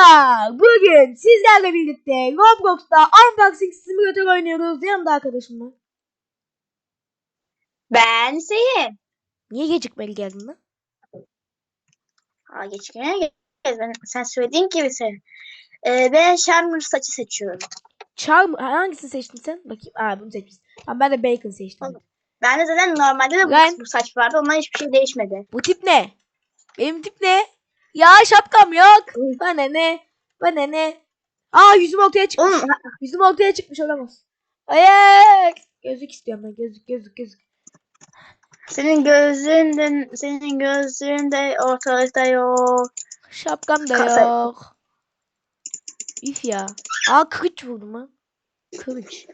Merhabalar. Bugün sizlerle birlikte Roblox'ta Unboxing Simulator oynuyoruz. Yanımda arkadaşım var. Ben Hüseyin. Niye gecikmeli geldin lan? Aa, geçkine gel. Ben, sen söylediğin gibi sen. Ee, ben Charmer saçı seçiyorum. Charm hangisini seçtin sen? Bakayım. Aa bunu seçmişsin. Tamam ben de Bacon seçtim. Ben de zaten normalde de bu, bu saç vardı. Ondan hiçbir şey değişmedi. Bu tip ne? Benim tip ne? Ya şapkam yok. Bana ne? Bana ne? Aa yüzüm ortaya çıkmış. Oğlum Yüzüm ortaya çıkmış olamaz. Hayır. Gözlük istiyorum ben. Gözlük gözlük gözlük. senin gözlüğün senin gözlüğün de ortalıkta yok. Şapkam da Kasa- yok. Üf ya. Aa kılıç vurdum ha. Kılıç.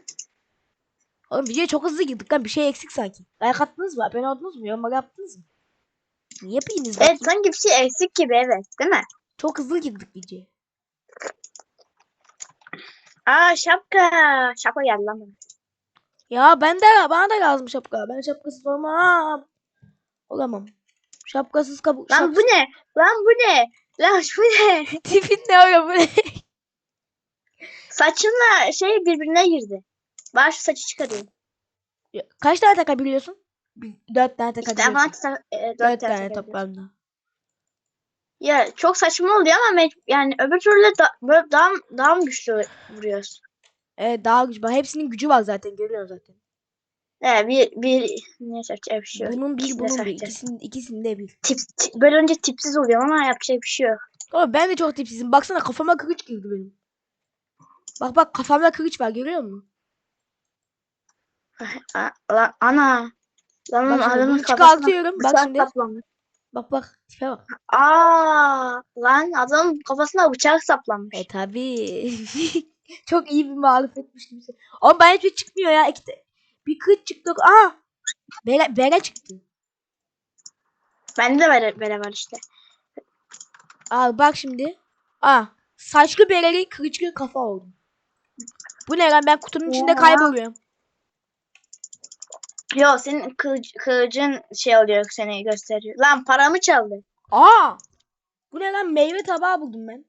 Oğlum videoya çok hızlı girdik lan. Bir şey eksik sanki. Like attınız mı? Abone oldunuz mu? Yorumlar yaptınız mı? Niye bakayım? Evet sanki bir şey eksik gibi evet değil mi? Çok hızlı girdik videoya. Aa şapka. Şapka geldi lan bana. Ya ben de bana da lazım şapka. Ben şapkasız olmam. Olamam. Şapkasız kabuk. Lan bu ne? Lan bu ne? Lan bu ne? Tipin ne oğlum bu ne? Saçınla şey birbirine girdi. Ben şu saçı çıkarayım. Kaç tane takabiliyorsun? Dört tane İki takabiliyorsun. tane, ta- e, dört Dört tane tane toplamda. Ya çok saçma oluyor ama mec- yani öbür türlü da, böyle daha, daha mı güçlü vuruyoruz? Evet daha güçlü. Hepsinin gücü var zaten. Görüyorsun zaten. He bir bir ne yapacak bir şey yok. Bunun bir İkisini de bunun bir. sahte. İkisinin, ikisinde bir. Tip, tip- böyle önce tipsiz oluyor ama yapacak bir şey yok. Ama ben de çok tipsizim. Baksana kafama kılıç girdi benim. Bak bak kafamda kılıç var görüyor musun? A, ana. Bak şimdi adamın çıkartıyorum. Bak şimdi. saplanmış. Bak bak tipe bak. Aa, lan adamın kafasına bıçak saplanmış. E tabi. çok iyi bir marifetmiş gibi. Ama ben hiçbir şey çıkmıyor ya. İki, bir kılıç çıktı. Aa! Bere, bere çıktı. Bende de böyle, böyle var işte. Aa bak şimdi. Aa saçlı bereli kılıçlı kafa oldu. Bu ne lan ben kutunun içinde kayboluyorum. Yo senin kılıc, kılıcın şey oluyor seni gösteriyor. Lan paramı çaldı. Aa! Bu ne lan meyve tabağı buldum ben.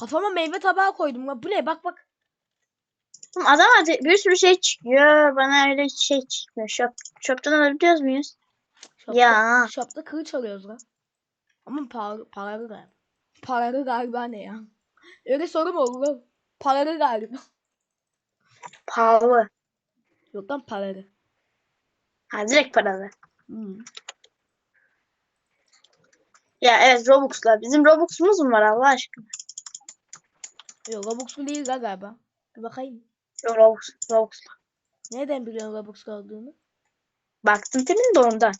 Kafama meyve tabağı koydum lan. Bu ne bak bak. Oğlum Adam hadi bir sürü şey çıkıyor. Bana öyle şey çıkmıyor. Shop, shop'tan alabiliyoruz muyuz? Shop'ta, Ya. Shop'ta kılıç alıyoruz lan. Ama para, paralı galiba. Paralı galiba ne ya? Öyle soru mu olur lan? Paralı galiba. Pahalı. Yok lan paralı. Ha direkt paralı. Hmm. Ya evet Robux'la. Bizim Robux'umuz mu var Allah aşkına? Yok Robux'lu değil galiba. Bir bakayım. Yok Robux. Robux'la. Nereden biliyorsun Robux olduğunu? Baktım temin de ondan.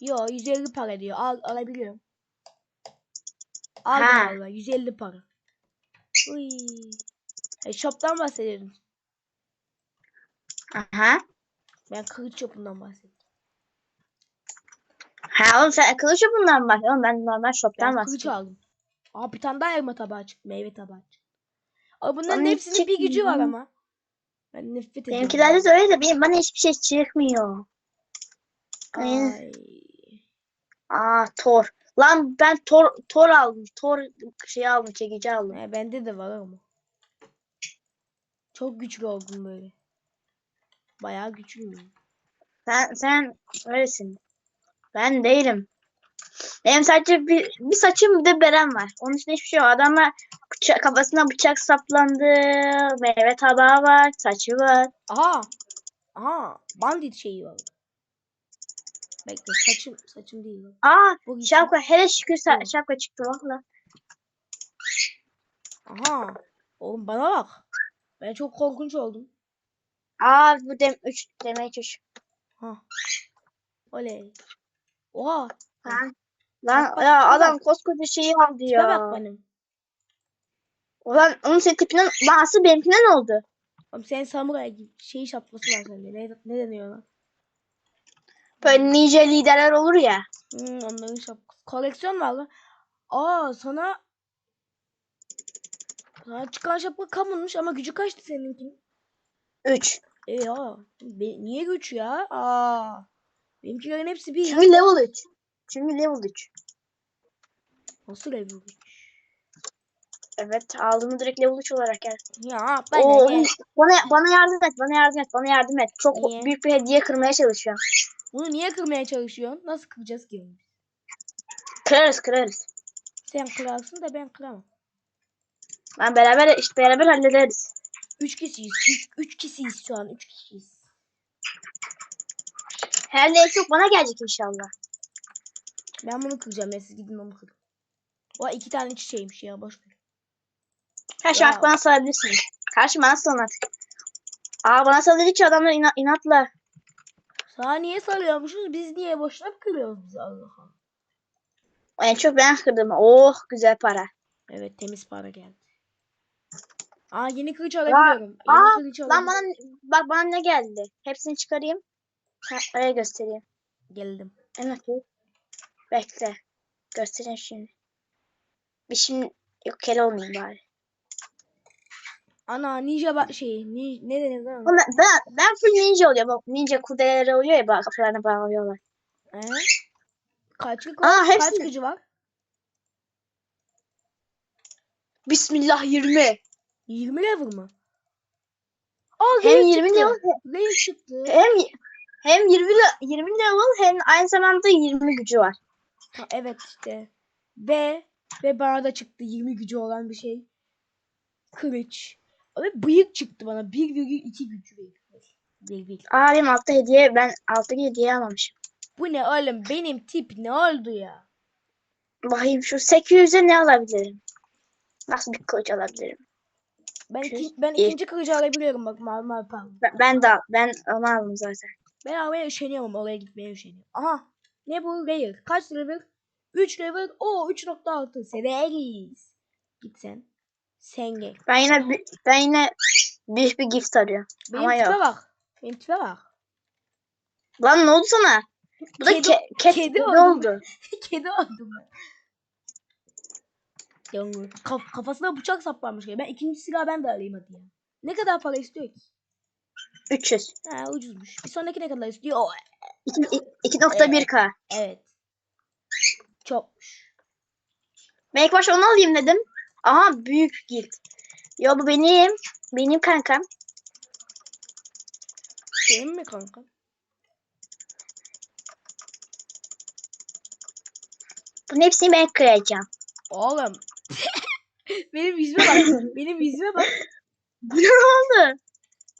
Yo 150 para diyor. Al alabiliyorum. Al valla 150 para. Uy. E, shop'tan bahsediyorum. Aha. Ben kılıç shop'undan bahsediyorum. Ha oğlum sen akıllı shop'undan mı bahsediyorsun? Ben normal shop'tan Ben kılıç aldım. Aa bir tane daha elma tabağı çıktı. Meyve tabağı çıktı. Aa bunların hiç hepsinin bir gücü var ama. Ben nefret ediyorum. Benimkilerde de öyle de benim bana hiçbir şey çıkmıyor. Ay. Ay. Aa Thor. Lan ben Thor Thor aldım. Thor şey aldım, çekici aldım. He, bende de var ama. Çok güçlü oldum böyle. Bayağı güçlüyüm. Sen sen öylesin. Ben değilim. Benim sadece bir, bir saçım bir de berem var. Onun için hiçbir şey yok. Adamlar bıçak, kafasına bıçak saplandı. Meyve tabağı var. Saçı var. Aha. Aha. Bandit şeyi var. Bekle saçım saçım değil. Aa Bu şapka. Hele şükür sa- şapka çıktı valla. Aha. Oğlum bana bak. Ben çok korkunç oldum. Aa bu dem 3 demeye üç. Ha. Oley. Oha. Lan, lan Bak, bak, ya şuna adam bak. koskoca şeyi aldı ya. bak benim. Ulan onun senin tipinden lan asıl benimkinden oldu. Oğlum senin samuray gibi şey şapkası var sende. Ne, ne deniyor lan? Böyle nice liderler olur ya. Hmm, onların şapkası. Koleksiyon var lan. Aa sana sana çıkan şapka kamunmuş ama gücü kaçtı seninkinin? 3. E ya. be- niye güç ya? Aa. Benimkilerin hepsi bir. Çünkü level 3. Çünkü level 3. Nasıl level 3? Evet aldığımı direkt level 3 olarak geldi. Ya ben Oo, de bana, bana yardım et, bana yardım et, bana yardım et. Çok Niye? büyük bir hediye kırmaya çalışıyorum. bunu niye kırmaya çalışıyorsun? Nasıl kıracağız ki? Kırarız, kırarız. Sen kırarsın da ben kıramam. Ben beraber işte beraber hallederiz. Üç kişiyiz. Üç, üç kişiyiz şu an. Üç kişiyiz. Her neyse yok bana gelecek inşallah. Ben bunu kıracağım ya siz gidin onu kırın. O iki tane çiçeğiymiş ya boş ver. Her şey bana salabilirsiniz. Karşı bana salın artık. Aa bana sal dedikçe adamlar ina- inatla. Sana niye sarıyormuşuz? Biz niye boşuna mı kırıyoruz biz Allah Allah. En çok ben kırdım. Oh güzel para. Evet temiz para geldi. Aa yeni kılıç alabiliyorum. Yeni aa, kılıç Lan bana bak bana ne geldi? Hepsini çıkarayım. Öyle göstereyim. Geldim. En okey. Bekle. Göstereyim şimdi. Bir şimdi yok kel olmayayım bari. Ana ninja bak şey ni, ne denir lan? Ben, ben, ben full ninja oluyor. Bak ninja kurdeleleri oluyor ya bak kafalarına bağlıyorlar. He? Kaçlık Aa, var? Kaç hepsini- gücü var? Bismillah 20. 20 level mı? Aa Hem Gale 20 çıktı. level Gale çıktı. hem hem 20 le- 20 level hem aynı zamanda 20 gücü var. Ha, evet işte. Ve ve bana da çıktı 20 gücü olan bir şey. Kılıç. Ve bıyık çıktı bana. 1,2 gücü veriyor. Aa benim altta hediye ben altta hediye almamışım. Bu ne oğlum? Benim tip ne oldu ya? Bakayım şu 800'e ne alabilirim? Nasıl bir kılıç alabilirim? Ben iki, ben ikinci kılıcı alabiliyorum bak mavi mavi pardon. Ben, ben de. Ben onu aldım zaten. Ben almaya üşeniyorum oraya gitmeye üşeniyorum. Aha. Ne bu? Rare. Kaç level? 3 level. Oo 3.6. Severiz. Git sen. Sen gel. Ben yine ben yine büyük bir gift arıyorum. Benim Ama tipe yok. bak. Benim tipe bak. Lan ne oldu sana? Bu da Kedi- ke- ket- kedi kedi oldum. oldu. Kedi oldum Yavrum, Kaf kafasına bıçak saplanmış. Ben ikinci silah ben de alayım hadi ya. Ne kadar para istiyor ki? 300. Ha ucuzmuş. Bir sonraki ne kadar istiyor? Oo, 2.1k. evet. Çokmuş. Ben ilk başta onu alayım dedim. Aha büyük gift. Yo bu benim. Benim kankam. Senin mi kanka? Bunun hepsini ben kıracağım. Oğlum. Benim yüzüme bak. Benim yüzüme bak. ne oldu?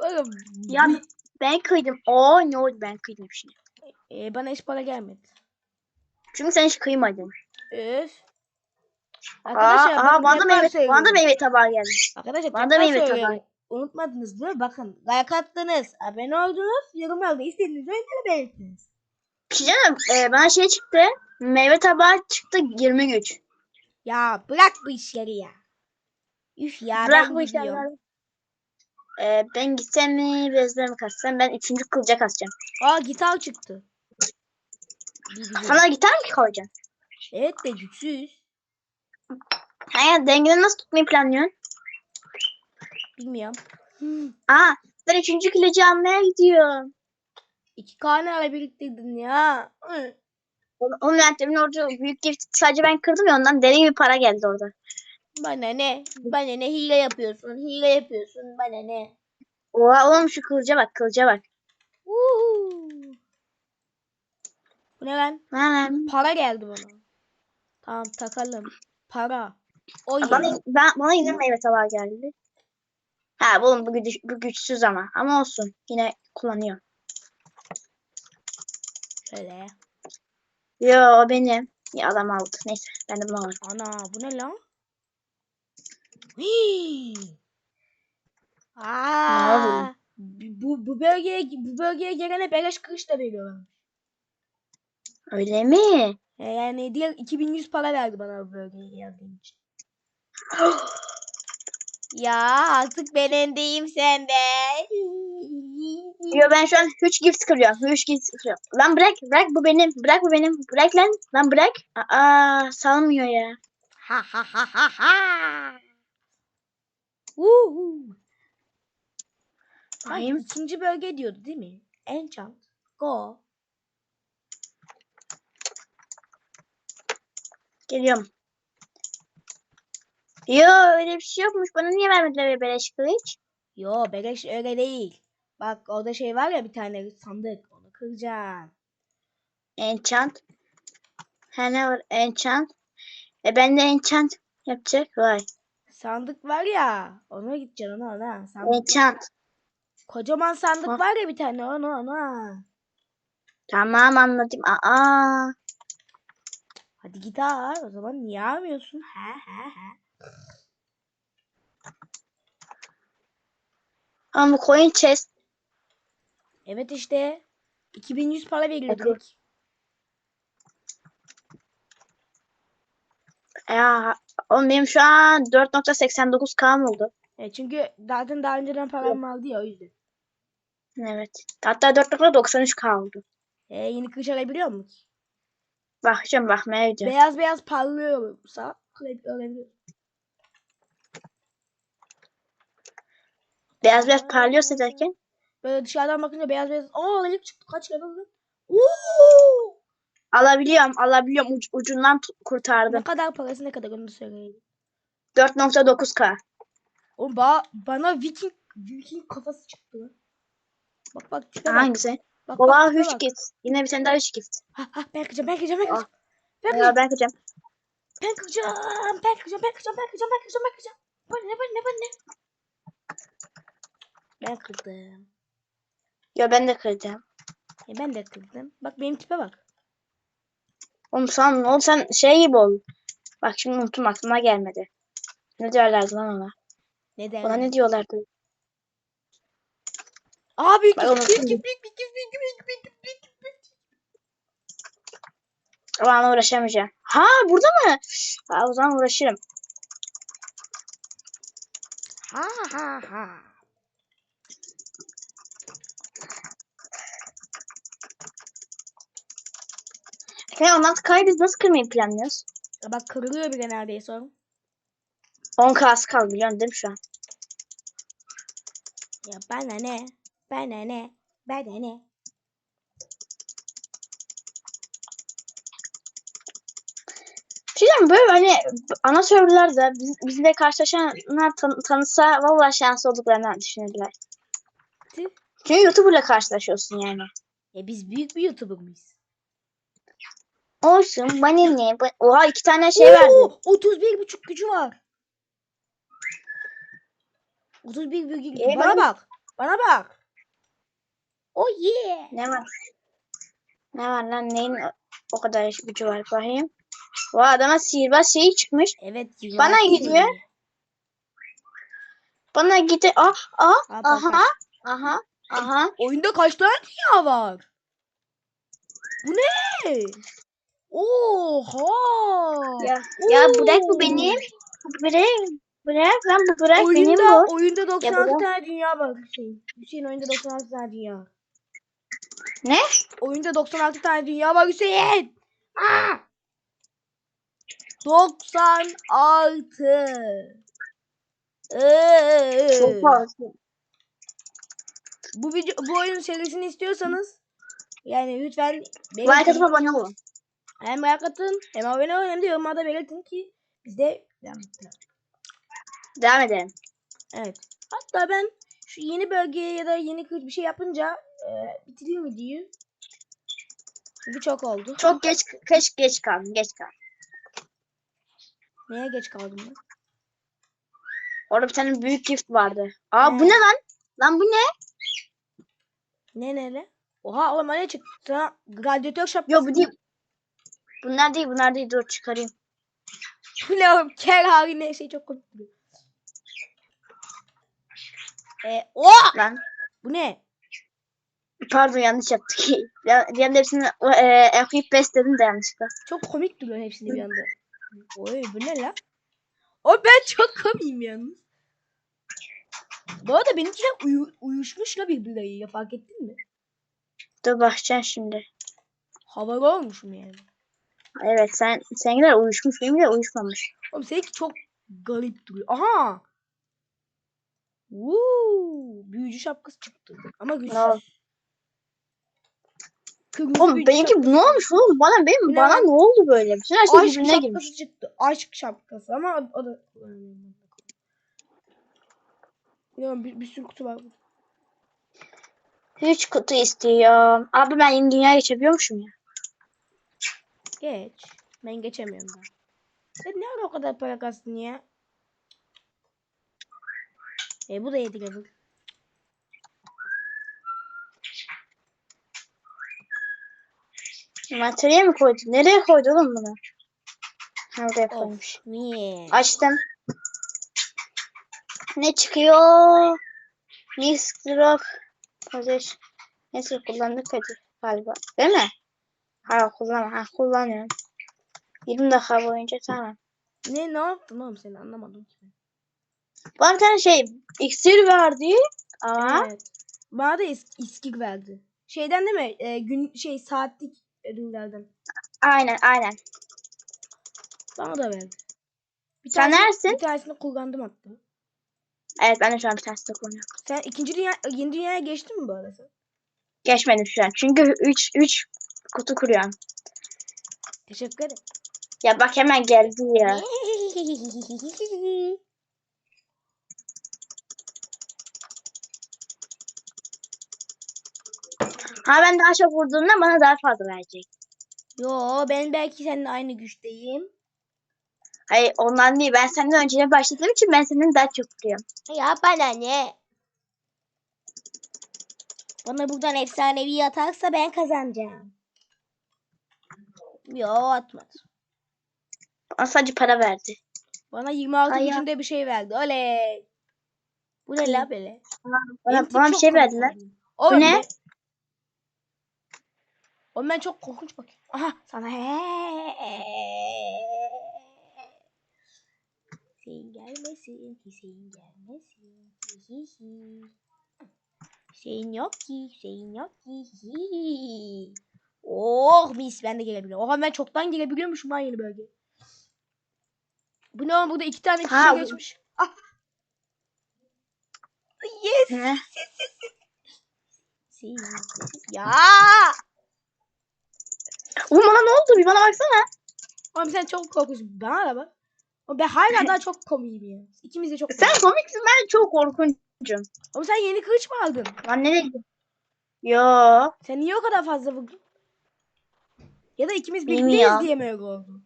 Oğlum. Ya bu- ben kıydım. Oo ne oldu ben kıydım şimdi. Ee, bana hiç para gelmedi. Çünkü sen hiç kıymadın. Aa, Arkadaşlar aa bakın bana da tekrar meyve, bana da söylüyorum. meyve tabağı geldi. Arkadaşlar bana da tekrar meyve söylüyorum. tabağı. Unutmadınız değil mi? Bakın like attınız. Abone oldunuz. Yorumlarda istediğiniz oyunları belirttiniz. Bir şey mi? Ee, bana şey çıktı. Meyve tabağı çıktı 20 güç. Ya bırak bu işleri ya. Üf ya Bırak ben bu gidiyorum. işleri. Ee, ben gitsem mi mı kaçsam? Ben üçüncü kılca kasacağım. Aa gitar çıktı. Sana gitar mı koyacaksın? Evet de güçsüz. Ha, dengeni nasıl tutmayı planlıyorsun? Bilmiyorum. Hmm. Aa ben üçüncü kılıcı almaya gidiyorum. İki kanala biriktirdin ya. Hı. Onun yöntemin orada büyük gift sadece ben kırdım ya ondan deli bir para geldi orada. Bana ne? Bana ne? Hile yapıyorsun. Hile yapıyorsun. Bana ne? Oha oğlum şu kılıca bak kılıca bak. Uhu. Bu ne lan? Hemen. Para geldi bana. Tamam takalım. Para. O Bana, ben, bana yine meyve tabağı geldi. Ha oğlum bu, güç, bu güçsüz ama. Ama olsun. Yine kullanıyor. Şöyle. Yo o benim. Ya adam aldı. Neyse ben de bunu alırım. Ana bu ne lan? Hii. Aa, bu, bu bölgeye bu bölgeye gelene beleş kılıç da veriyorlar. Öyle mi? Yani diğer 2100 para verdi bana bu bölgeye geldiğim için. Ya artık ben öndeyim sende. Yo ben şu an 3 gift kırıyorum. 3 gift kırıyorum. Lan bırak bırak bu benim. Bırak bu benim. Bırak lan. Lan bırak. Aa salmıyor ya. Ha ha ha ha ha. Uhu. Ay, Bakayım. ikinci bölge diyordu değil mi? Enchant. Go. Geliyorum. Yo öyle bir şey yokmuş. Bana niye vermediler beleş kılıç? Yo beleş öyle değil. Bak orada şey var ya bir tane sandık. Onu kıracaksın. Enchant. Ha ne var? Enchant. E ben de enchant yapacak. Vay. Sandık var ya. Ona gideceksin ona ona. Sandık. Enchant. Kocaman sandık Ha. var ya bir tane ona ona. Tamam anladım. Aa. Hadi git al. O zaman niye almıyorsun? He he he. Ama coin chest. Evet işte. 2100 para veriliyor Hadi. direkt. Ya oğlum benim şu an 4.89k oldu. Evet, çünkü zaten daha önceden param vardı ya o yüzden. Evet. Hatta 4.93k oldu. E, yeni kılıç alabiliyor musun? Bakacağım bakmaya gideceğim. Beyaz beyaz parlıyorsa alabiliyor. Beyaz beyaz parlıyorsa derken. Böyle dışarıdan bakınca beyaz beyaz. Aa lelik çıktı. Kaç level lan? Oo! Alabiliyorum alabiliyorum. Uc- ucundan tut- Ne kurtardım. kadar parası ne kadar onu söyleyin. 4.9k. Oğlum ba bana Viking Viking kafası çıktı lan. Bak bak tipe bak. Hangisi? Bak Oha bak tipe 3 bak. gift. Yine bir tane daha 3 gift. Ha ha ben kıracağım ben kıracağım ben kıracağım. Ben Ya kıracağım ben kıracağım. ben kıracağım ben kıracağım ben kıracağım ben kıracağım ben kıracağım ben kıracağım. Bu ne bu ne bu ne? Ben kırdım. Ya ben de kıracağım. E ben de kırdım. Bak benim tipe bak. Oğlum sen, oğlum sen şey gibi ol. Bak şimdi unuttum aklıma gelmedi. Ne diyorlardı lan ona? Ne Ona derler? ne diyorlardı? Aa büyük büyük büyük büyük büyük büyük büyük büyük büyük büyük. Ama ona uğraşamayacağım. Ha burada mı? Ha, o zaman uğraşırım. Ha ha ha. He ondan kayı biz nasıl kırmayı planlıyoruz? Ya Bak kırılıyor bile neredeyse oğlum. 10k'sı kaldı biliyorsun değil mi şu an? Ya bana ne? Bana ne? Bana ne? Şey mi? böyle hani ana serverlarda biz, bizle karşılaşanlar tan tanısa vallahi şanslı olduklarını düşünürler. Tüh. Çünkü YouTuber'la karşılaşıyorsun yani. E biz büyük bir YouTuber mıyız? Olsun bana ne? Oha iki tane şey verdi. Oo, 31 buçuk gücü var. 31 buçuk E, Bana ben- bak. Bana bak. Oh yeah. Ne var? Ne var lan neyin o- kadar gücü var bakayım. Vay adama sihirbaz şeyi çıkmış. Evet. Bana gidiyor. Bana gitti. Ah ah aha bak. aha aha. Oyunda kaç tane dünya var? Bu ne? Oha. Ya ya bırak bu benim. Bırak. Bırak lan bu bırak benim Oyunda, bu. oyunda 96 bırak. tane dünya var Hüseyin. Hüseyin oyunda 96 tane dünya. Ne? Oyunda 96 tane dünya var Hüseyin. Aa! 96. Ee, Çok fazla. bu video bu oyun serisini istiyorsanız yani lütfen Like atıp abone olun. Hem like atın hem abone olun hem de yorumlarda belirtin ki biz de devam edelim. Devam edelim. Evet. Hatta ben şu yeni bölgeye ya da yeni kılıç bir şey yapınca e, bitireyim videoyu. Çünkü çok oldu. Çok geç geç geç kaldım geç kaldım. Neye geç kaldım ben? Orada bir tane büyük gift vardı. Aa bu Ne? lan? Lan bu ne? Ne ne ne? Oha oğlum ne çıktı? Gladyatör şapkası. Yo bu değil. Bunlar değil bunlar değil dur çıkarayım. Ne oğlum? Kel haline şey çok komik duruyor. E, oha! Lan Bu ne? pardon yanlış yaptık. Ya, bir anda hepsini e, equip best dedim de yanlışlıkla. Çok komik duruyor hepsini bir anda. Oy bu ne lan? O ben çok komiyim yalnız. Bu arada benimkiler uyu, uyuşmuş la birbirleriyle fark ettin mi? Dur bakacağım şimdi. Havalı olmuşum yani. Evet sen seninkiler uyuşmuş benimkiler uyuşmamış. Oğlum seninki çok garip duruyor. Aha! Woo! Büyücü şapkası çıktı. Ama güçsüz. oldu? Kırmızı Oğlum benimki ne olmuş oğlum? Bana benim ne bana ne oldu böyle? Bütün her şey aşk birbirine şapkası girmiş. çıktı. Aşk şapkası ama o, da Bilmiyorum bir, bir sürü kutu var. Üç kutu istiyorum. Abi ben yeni dünya geçebiliyormuşum ya. Geç. Ben geçemiyorum daha. Sen ne ara o kadar para kastın ya? E bu da 7 level. Materyal mi koydu? Nereye koydu oğlum bunu? Ha, Oraya koymuş. Niye? Açtım. Ne çıkıyor? Misk Rock. Neyse kullandık hadi galiba. Değil mi? Ha kullanma. Ha kullanıyorum. 20 dakika boyunca tamam. Ne ne yaptın oğlum seni anlamadım ki. Bana bir tane şey iksir verdi. Ama Evet. Bana da is iskik verdi. Şeyden değil mi? E, gün şey saatlik ödüllerden. aynen aynen. Bana da verdi. Bir Sen tanesini- neresin? Bir tanesini kullandım hatta. Evet ben de şu an bir tanesini kullanıyorum. Sen ikinci dünya yeni dünyaya geçtin mi bu arada sen? Geçmedim şu an. Çünkü 3 3 kutu kuruyorum. Teşekkür ederim. Ya bak hemen geldi ya. Ha ben daha çok vurduğumda bana daha fazla verecek. Yo ben belki seninle aynı güçteyim. Hayır ondan değil. Ben senden önce başladığım için ben senden daha çok vuruyorum. Ya bana ne? Bana buradan efsanevi atarsa ben kazanacağım. Yo atmaz. Bana sadece para verdi. Bana 26 Ay gücünde bir şey verdi. Oley. Bu ne la böyle? Bana, bana bir şey verdiler. Oğlum ne? ben- Oğlum ben çok korkunç bakıyorum. Aha sana Hüseyin gelmesin, Hüseyin gelmesin. Hüseyin yok ki, Hüseyin yok ki. Oh mis ben de gelebiliyorum. Oha ben çoktan gelebiliyormuşum lan yeni bölge. Bu ne oğlum burada iki tane kişi Ha, bu- geçmiş. Ah. Yes. Ya. Oğlum bana ne oldu? Bir bana baksana. Oğlum sen çok korkunçsun. Bana da bak. Oğlum ben hala daha çok komiyim ya. İkimiz de çok Sen komik. komiksin ben çok korkuncum. Oğlum sen yeni kılıç mı aldın? Lan nereye gidiyorsun? Yo. Sen niye o kadar fazla vurdun? Ya da ikimiz Bilmiyorum. birlikteyiz diye mi öyle oldu?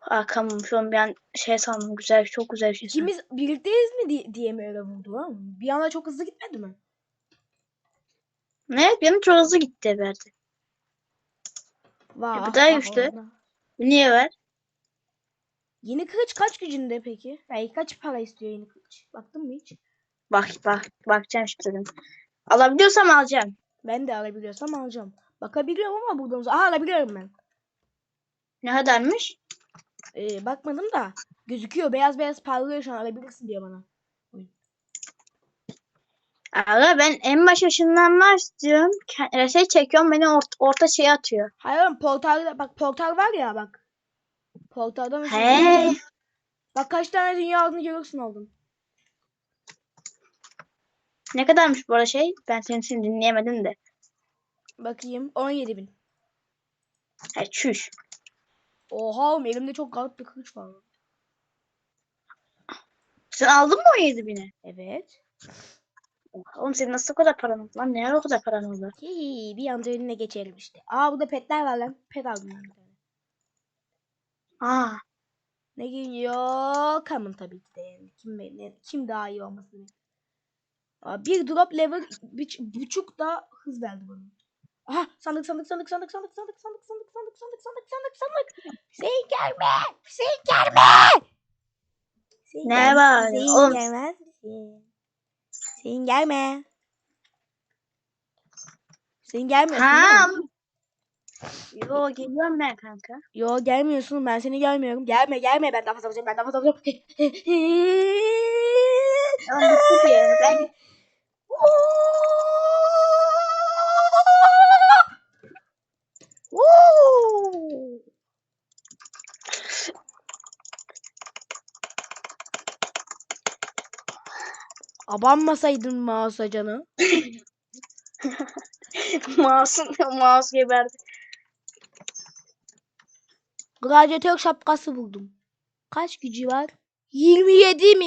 Arkamım şu an bir an şey sandım. Güzel, çok güzel bir şey sandım. İkimiz birlikteyiz mi diye, diye mi öyle vurdu lan? Bir anda çok hızlı gitmedi mi? Ne? Benim çok hızlı gitti verdi. Vay. bu daha güçlü. Niye ver? Yeni kılıç kaç gücünde peki? Yani kaç para istiyor yeni kılıç? Baktın mı hiç? Bak bak bakacağım şimdi dedim. Alabiliyorsam alacağım. Ben de alabiliyorsam alacağım. Bakabiliyorum ama buradan uzak. Aha alabiliyorum ben. Ne kadarmış? Ee, bakmadım da gözüküyor. Beyaz beyaz parlıyor şu an alabilirsin diyor bana. Aga ben en baş ışınlanma istiyorum. Ke- Şey çekiyorum beni ort- orta şeye atıyor. Hayır oğlum portalda bak portal var ya bak. Portaldan He. Bak kaç tane dünya aldığını görürsün oldum. Ne kadarmış bu arada şey? Ben seni şimdi dinleyemedim de. Bakayım 17 bin. Ha, çüş. Oha oğlum elimde çok garip bir kılıç var. Sen aldın mı 17 bini? Evet. Oğlum senin nasıl o kadar paran oldu lan? Ne ara o kadar paran oldu? Hii, bir anda önüne geçelim işte. Aa burada petler var lan. Pet aldım ben bir tane. Aa. Ne geliyor? Common tabii ki de. Kim, ne, kim daha iyi olmasını. Aa, bir drop level bir, buçuk da hız verdi bana. Aha sandık sandık sandık sandık sandık sandık sandık sandık sandık sandık sandık sandık sandık. Hüseyin gelme. Hüseyin gelme. Hüseyin Ne var? Hüseyin gelmez misin? Hüseyin gelme. Hüseyin gelmiyorsun Ha. Yo geliyorum ben kanka. Yo gelmiyorsun ben seni görmüyorum. Gelme gelme ben fazla vuracağım ben fazla vuracağım. Tamam bitti ki. Ben Woo! Abanmasaydın mağaza canı. Mouse, mouse geberdi. Gladyatör şapkası buldum. Kaç gücü var? 27 mi?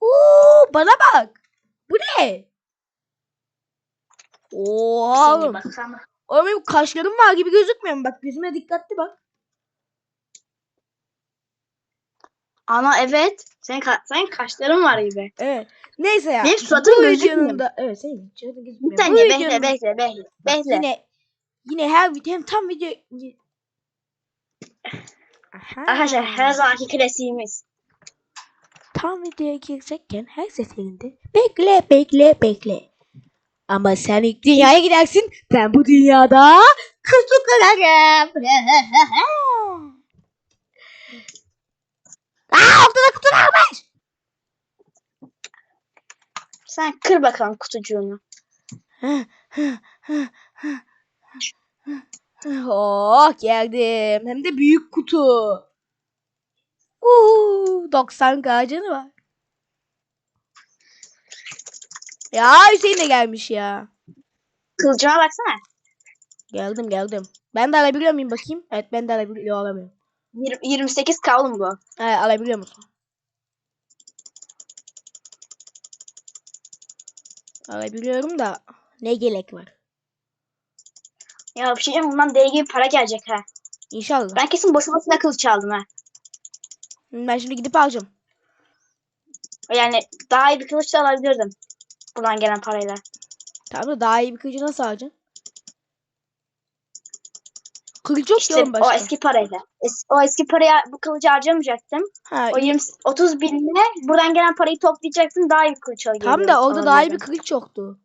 Oo, bana bak. Bu ne? Oha oğlum. bakalım. Oğlum benim kaşlarım var gibi gözükmüyor mu? Bak gözüme dikkatli bak. Ana evet. Senin, ka- senin kaşların var gibi. Evet. Neyse ya. Benim suratım gözükmüyor. da- Evet senin suratın gözükmüyor. Bir saniye bekle bekle bekle. Bekle. Yine yine her video tam video Aha. Arkadaşlar her zamanki klasiğimiz. tam videoya girecekken her seferinde bekle bekle bekle. Ama sen ilk dünyaya gidersin. Ben bu dünyada kutu kırarım. Aa ortada kutular var. Sen kır bakalım kutucuğunu. Oh geldim. Hem de büyük kutu. Uuu 90 canı var. Ya Hüseyin de gelmiş ya. Kılıcıma baksana. Geldim geldim. Ben de alabiliyor muyum bakayım? Evet ben de alabiliyor alamıyorum. Yir- 28 kavlum bu. Evet alabiliyor musun? Alabiliyorum da ne gerek var? Ya bir şey diyeceğim bundan deli gibi para gelecek ha. İnşallah. Ben kesin boşu boşuna kılıç aldım ha. Ben şimdi gidip alacağım. Yani daha iyi bir kılıç da alabilirdim. Buradan gelen parayla. Tamam da daha iyi bir kılıcı nasıl alacaksın? Kılıç yok İşte başka. o eski parayla. Es- o eski paraya bu kılıcı harcamayacaktım. Ha, O 20, 30 binle buradan gelen parayı toplayacaktım. Daha iyi bir kılıç alacaktım. tam da orada daha iyi bir kılıç yoktu.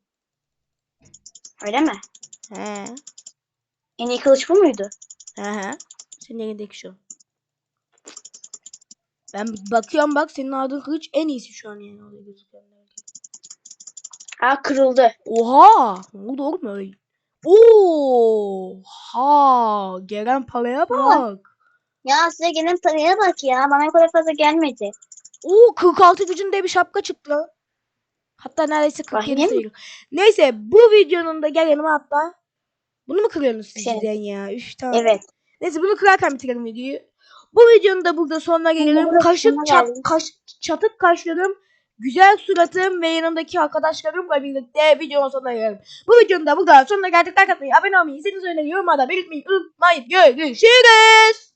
Öyle mi? He. En iyi kılıç bu muydu? He he. Senin elindeki şu. Ben bakıyorum bak senin aldığın kılıç en iyisi şu an yani orada gözükenler. Aa kırıldı. Oha! Ne oldu oğlum öyle? Oha! Gelen paraya bak. Ya size gelen paraya bak ya. Bana o kadar fazla gelmedi. Oo 46 gücünde bir şapka çıktı lan. Hatta neredeyse 47 Bakayım. sayılır. Neyse bu videonun da gelelim hatta. Bunu mu kırıyorsunuz siz Şey. cidden ya? Üf tamam. Evet. Neyse bunu kırarken bitirelim videoyu. Bu videonun da burada sonuna gelelim. Kaşık çat, kaş, çatık kaşlarım, güzel suratım ve yanımdaki arkadaşlarımla birlikte videonun sonuna gelelim. Bu videonun da burada sonuna geldik. Like atmayı, abone olmayı, izlediğinizi öneriyorum. Yorumlarda belirtmeyi unutmayın. Görüşürüz.